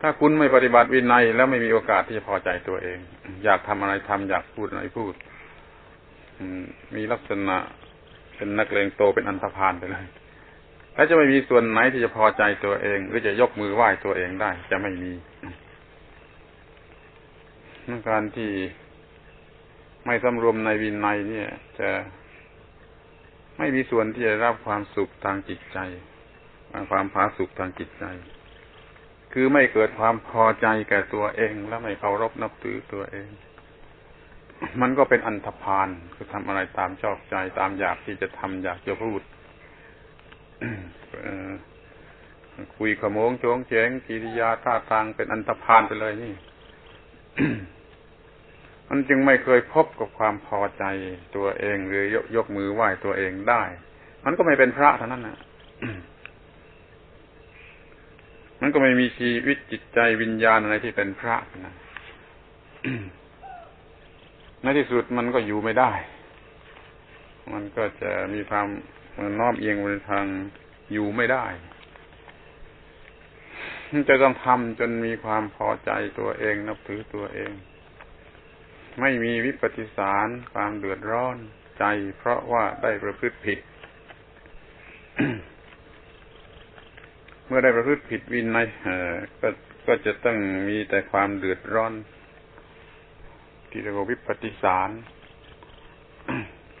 ถ้าคุณไม่ปฏิบัติวินัยแล้วไม่มีโอกาสที่จะพอใจตัวเอง อยากทำอะไรทำอยากพูดอะไรพูดมีลักษณะเป็นนักเลงโตเป็นอันธพาลไปเลยแล้วจะไม่มีส่วนไหนที่จะพอใจตัวเอง หรือจะยกมือไหว้ตัวเองได้ จะไม่มีการที่ไม่สำรวมในวินัยเนี่ย จะไม่มีส่วนที่จะรับความสุขทางจิตใจ ความผาสุขทางจิตใจ คือไม่เกิดความพอใจแก่ตัวเอง และไม่เคารพนับถือตัวเอง มันก็เป็นอันธพาลคือทำอะไรตามชอบใจตามอยากที่จะทำอยากจะพูดคุยขโมงโจงเฉงกิริยาท่าทางเป็นอันธพาลไปเลยนี่ มันจึงไม่เคยพบกับความพอใจตัวเองหรือยกยกมือไหว้ตัวเองได้ มันก็ไม่เป็นพระเท่านั้นนะ มันก็ไม่มีชีวิตจิตใจวิญญาณอะไรที่เป็นพระนะในที่สุดมันก็อยู่ไม่ได้ มันก็จะมีความน้อมเอียงไปทางอยู่ไม่ได้จะต้องทำจนมีความพอใจตัวเองนับถือตัวเอง ไม่มีวิปฏิสารความเดือดร้อนใจ เพราะว่าได้ประพฤติผิด เมื่อได้ประพฤติผิดวินัยก็ก็จะต้องมีแต่ความเดือดร้อน ที่เรียกว่าวิปฏิสาร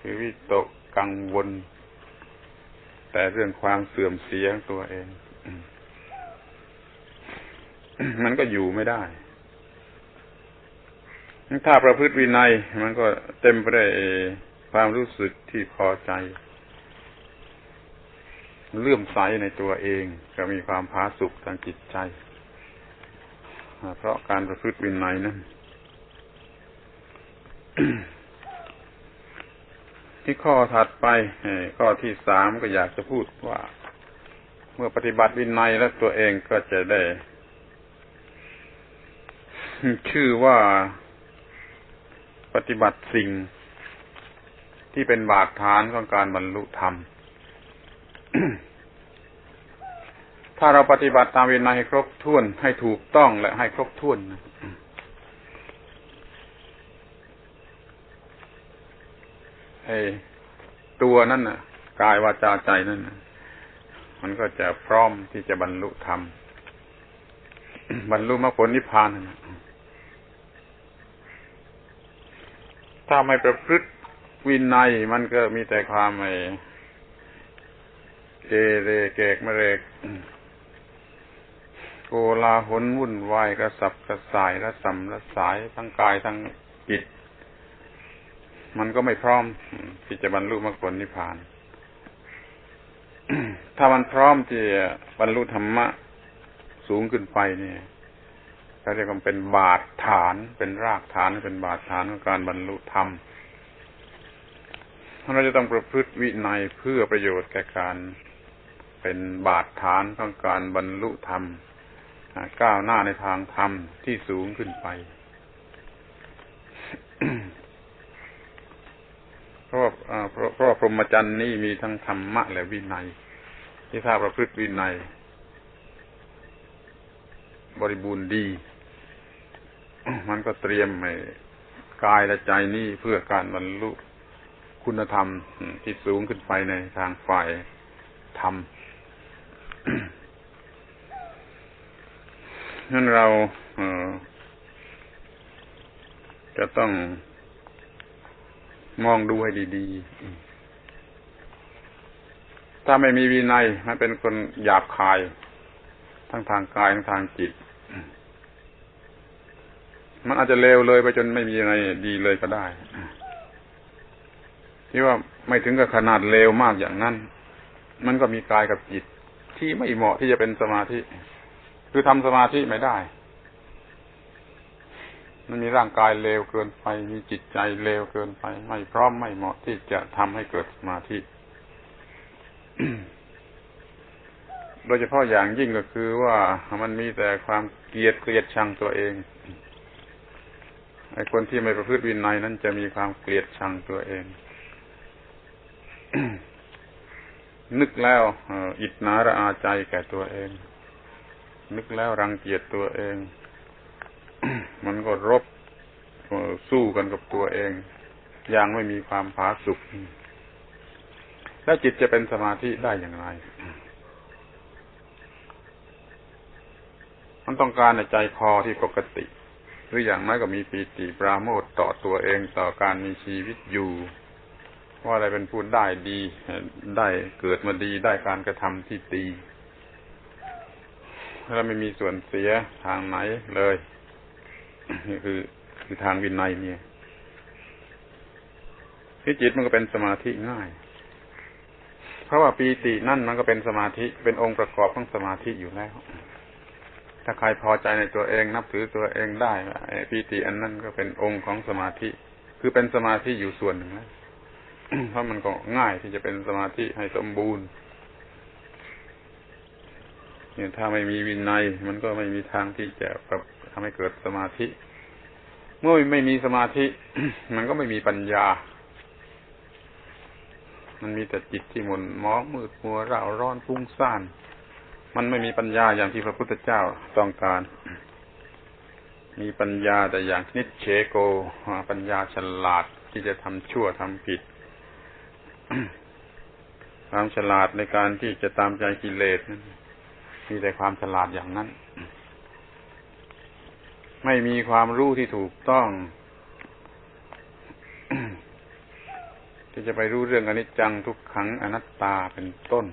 คือวิตกกังวล แต่เรื่องความเสื่อมเสียตัวเอง มันก็อยู่ไม่ได้ถ้าประพฤติวินัย มันก็เต็มไปด้วยความรู้สึกที่พอใจ เลื่อมใสในตัวเองก็มีความผาสุกทางจิตใจ เพราะการประพฤติวินัยนั้นที่ข้อถัดไปข้อที่สามก็อยากจะพูดว่า เมื่อปฏิบัติวินัยแล้วตัวเองก็จะได้ ชื่อว่าปฏิบัติสิ่งที่เป็นบาดฐานของการบรรลุธรรม ถ้าเราปฏิบัติตามวินัยให้ครบถ้วนให้ถูกต้องและให้ครบถ้วนไอ้ตัวนั่นน่ะ กายวาจาใจนั่นมันก็จะพร้อมที่จะบรรลุธรรม บรรลุมรรคผลนิพพานนั่นถ้าไม่ประพฤติวินัยมันก็มีแต่ความไอ เกเรเกกมะเรกโกลาหนวุ่นวายกระสับกระส่ายระสำระสายทั้งกายทั้งจิต มันก็ไม่พร้อมที่จะบรรลุมรรคผลนิพพาน ถ้ามันพร้อมที่บรรลุธรรมะสูงขึ้นไปเนี่ยเขาเรียกว่าเป็นบาดฐาน เป็นรากฐานเป็นบาดฐานของการบรรลุธรรมเราจะต้องประพฤติวินัยเพื่อประโยชน์แก่การ เป็นบาดฐานของการบรรลุธรรมก้าวหน้าในทางธรรมที่สูงขึ้นไปเพราะว่าเพราะพรหมจรรย์นี่มีทั้งธรรมะและวินัย ที่ถ้าประพฤติวินัย บริบูรณ์ดี มันก็เตรียมให้กายและใจนี่เพื่อการบรรลุคุณธรรมที่สูงขึ้นไปในทางฝ่ายธรรม นั้นเราจะต้องมองดูให้ดีๆ ถ้าไม่มีวินัยมันเป็นคนหยาบคาย ทั้งทางกายทั้งทางจิต มันอาจจะเลวเลยไปจนไม่มีอะไรดีเลยก็ได้ ที่ว่าไม่ถึงกับขนาดเลวมากอย่างนั้น มันก็มีกายกับจิต ที่ไม่เหมาะที่จะเป็นสมาธิ คือทำสมาธิไม่ได้ มันมีร่างกายเลวเกินไป มีจิตใจเลวเกินไป ไม่พร้อมไม่เหมาะที่จะทำให้เกิดสมาธิ โดยเฉพาะอย่างยิ่งก็คือว่ามันมีแต่ความเกลียดเกลียดชังตัวเองไอ้คนที่ไม่ประพฤติวินัยนั้นจะมีความเกลียดชังตัวเอง นึกแล้วอิจนาระอาใจแก่ตัวเอง นึกแล้วรังเกียจตัวเอง มันก็รบสู้กันกับตัวเอง อย่างไม่มีความผาสุกแล้วจิตจะเป็นสมาธิได้อย่างไร มันต้องการในใจคอที่ปกติ หรืออย่างน้อยก็มีปีติปราโมทต่อตัวเองต่อการมีชีวิตอยู่ ว่าอะไรเป็นผู้ได้ดี ได้เกิดมาดีได้การกระทำที่ดีแล้วไม่มีส่วนเสียทางไหนเลยนี่คือคือทางวินัยเนี่ยที่จิตมันก็เป็นสมาธิง่าย เพราะว่าปีตินั่นมันก็เป็นสมาธิเป็นองค์ประกอบของสมาธิอยู่แล้ว ถ้าใครพอใจในตัวเองนับถือตัวเองได้ปีติอันนั้นก็เป็นองค์ของสมาธิ คือเป็นสมาธิอยู่ส่วนหนึ่งนะ เพราะมันก็ง่ายที่จะเป็นสมาธิให้สมบูรณ์เนี่ยถ้าไม่มีวินัย มันก็ไม่มีทางที่จะแบบทำให้เกิดสมาธิ เมื่อไม่มีสมาธิ มันก็ไม่มีปัญญา มันมีแต่จิตที่หมุนมองมืดมัวร่าร้อนฟุ้งซ่าน มันไม่มีปัญญาอย่างที่พระพุทธเจ้าต้องการ มีปัญญาแต่อย่างนิดเชโกปัญญาฉลาดที่จะทำชั่วทำผิด ความฉลาดในการที่จะตามใจกิเลสนั้นมีแต่ความฉลาดอย่างนั้น ไม่มีความรู้ที่ถูกต้อง ที่จะไปรู้เรื่องอนิจจังทุกขังอนัตตาเป็นต้น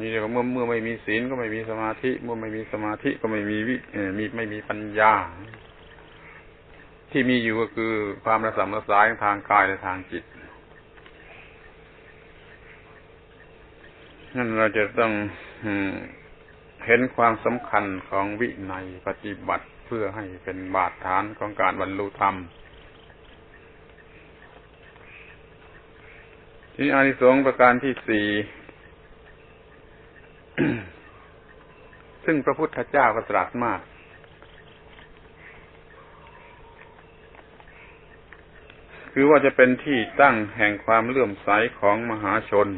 นี่เรียกว่าเมื่อเมื่อไม่มีศีลก็ไม่มีสมาธิ เมื่อไม่มีสมาธิก็ไม่มีวิมีไม่มีปัญญา ที่มีอยู่ก็คือความระสำระสายทางกายและทางจิต นั่นเราจะต้องเห็นความสำคัญของวินัยปฏิบัติเพื่อให้เป็นบาดฐานของการบรรลุธรรม ที่อานิสงส์ประการที่สี่ซึ่งพระพุทธเจ้าก็ตรัสมาก คือว่าจะเป็นที่ตั้งแห่งความเลื่อมใสของมหาชน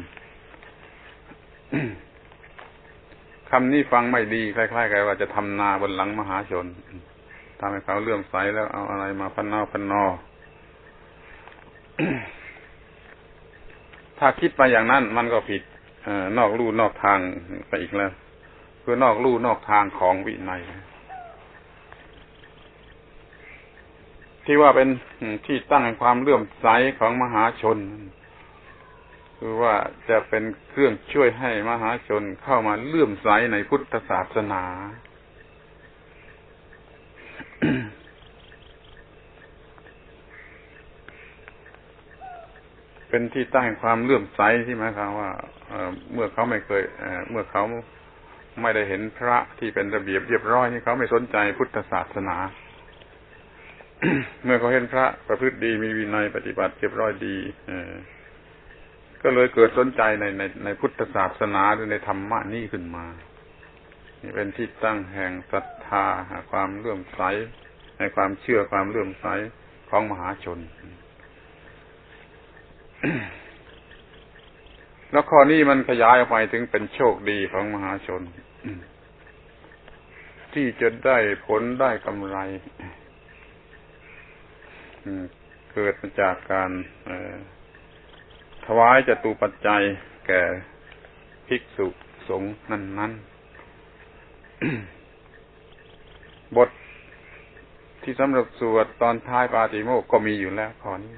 คำนี้ฟังไม่ดีคล้ายๆกันว่าจะทำนาบนหลังมหาชนทำให้เขาเลื่อมใสแล้วเอาอะไรมาพันนอพันนอ ถ้าคิดไปอย่างนั้นมันก็ผิดอนอกลู่นอกทางไปอีกแล้วเพื่อนอกลู่นอกทางของวินัยที่ว่าเป็นที่ตั้งแห่งความเลื่อมใสของมหาชน คือว่าจะเป็นเครื่องช่วยให้มหาชนเข้ามาเลื่อมใสในพุทธศาสนา เป็นที่ตั้งความเลื่อมใสที่หมายความว่าเมื่อเขาไม่เคยเมื่อเขาไม่ได้เห็นพระที่เป็นระเบียบเรียบร้อยนี่เขาไม่สนใจพุทธศาสนา เมื่อเขาเห็นพระประพฤติดีมีวินัยปฏิบัติเรียบร้อยดี ก็เลยเกิดสนใจในในในพุทธศาสนาหรือในธรรมะนี่ขึ้นมานี่เป็นที่ตั้งแห่งศรัทธาความเลื่อมใสในความเชื่อความเลื่อมใสของมหาชน แล้วข้อนี้มันขยายออกไปถึงเป็นโชคดีของมหาชน ที่จะได้ผลได้กำไรเกิดมาจากการ ถวายจตุปัจจัยแก่ภิกษุสงฆ์นั้นนั้นบทที่สำหรับสวดตอนท้ายปาติโมกก็มีอยู่แล้วขอนี้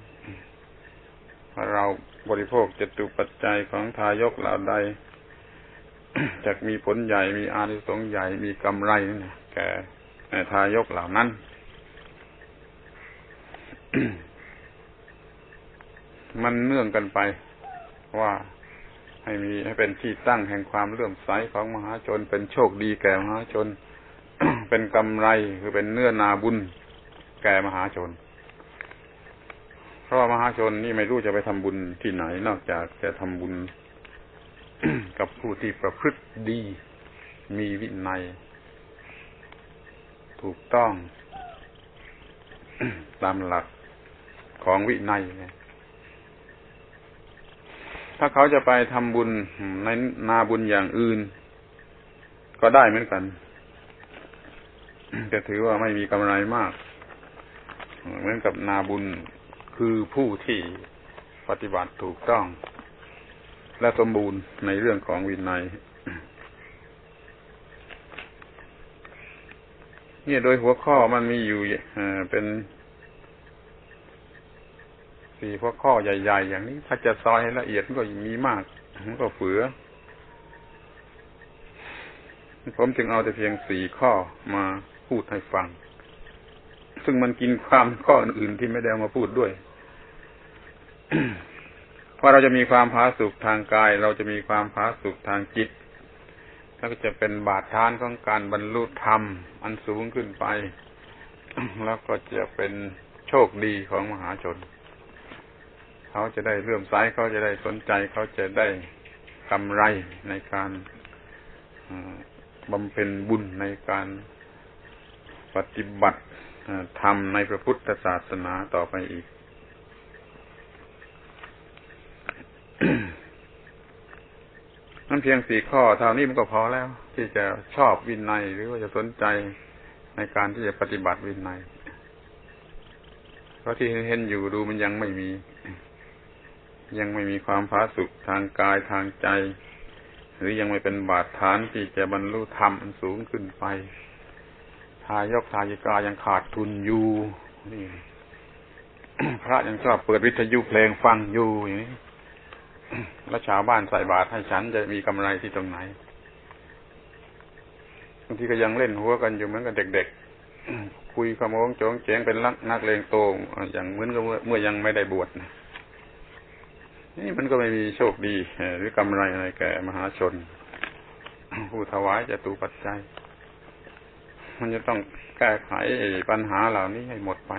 เราบริโภคจตุปัจจัยของทายกเหล่าใดจะมีผลใหญ่มีอานิสงส์ใหญ่มีกำไรแก่ทายกเหล่านั้น มันเนื่องกันไปว่าให้มีให้เป็นที่ตั้งแห่งความเลื่อมใสของมหาชน เป็นโชคดีแก่มหาชน เป็นกำไรคือเป็นเนื้อนาบุญแก่มหาชน เพราะมหาชนนี่ไม่รู้จะไปทำบุญที่ไหน นอกจากจะทำบุญกับผู้ที่ประพฤติดี มีวินัย ถูกต้อง ตามหลักของวินัยเนี่ย ถ้าเขาจะไปทำบุญในนาบุญอย่างอื่น ก็ได้เหมือนกันจะถือว่าไม่มีกำไรมาก เหมือนกับนาบุญคือผู้ที่ปฏิบัติถูกต้อง และสมบูรณ์ในเรื่องของวินัยเนี่ยโดยหัวข้อมันมีอยู่เป็น สี่หัวข้อใหญ่ ๆ อย่างนี้ ถ้าจะซอยให้ละเอียดมันก็มีมากมันก็เฟือผมจึงเอาแต่เพียงสี่ข้อมาพูดให้ฟัง ซึ่งมันกินความข้ออื่นที่ไม่ได้มาพูดด้วยว่าเราจะมีความผาสุกทางกาย เราจะมีความผาสุกทางจิต แล้วก็จะเป็นบาดฐานของการบรรลุธรรม อันสูงขึ้นไป แล้วก็จะเป็นโชคดีของมหาชน เขาจะได้เลื่อมใสเขาจะได้สนใจ เขาจะได้กำไรในการบำเพ็ญบุญในการปฏิบัติธรรมในพระพุทธศาสนาต่อไปอีก นั่นเพียงสี่ข้อเท่านี้มันก็พอแล้ว ที่จะชอบวินัยหรือว่าจะสนใจในการที่จะปฏิบัติวินัยเพราะที่เห็นอยู่ดูมันยังไม่มี ยังไม่มีความพาสุขทางกายทางใจ หรือยังไม่เป็นบาดฐานที่จะบรรลุธรรมสูงขึ้นไป ทายกทายิกายังขาดทุนอยู่นี่พระยังชอบเปิดวิทยุเพลงฟังอยู่อย่างนี้แล้วชาวบ้านใส่บาตรให้ฉันจะมีกำไรที่ตรงไหนบางทีก็ยังเล่นหัวกันอยู่เหมือนกับเด็กๆ คุยขโมงโจงเจงเป็นลักนักเลงโตอย่างเหมือนกับเมื่อยังไม่ได้บวชนะ นี่มันก็ไม่มีโชคดีหรือกำไรอะไรแก่มหาชน ผู้ถวายจะตูปัจจัย มันจะต้องแก้ไขปัญหาเหล่านี้ให้หมดไป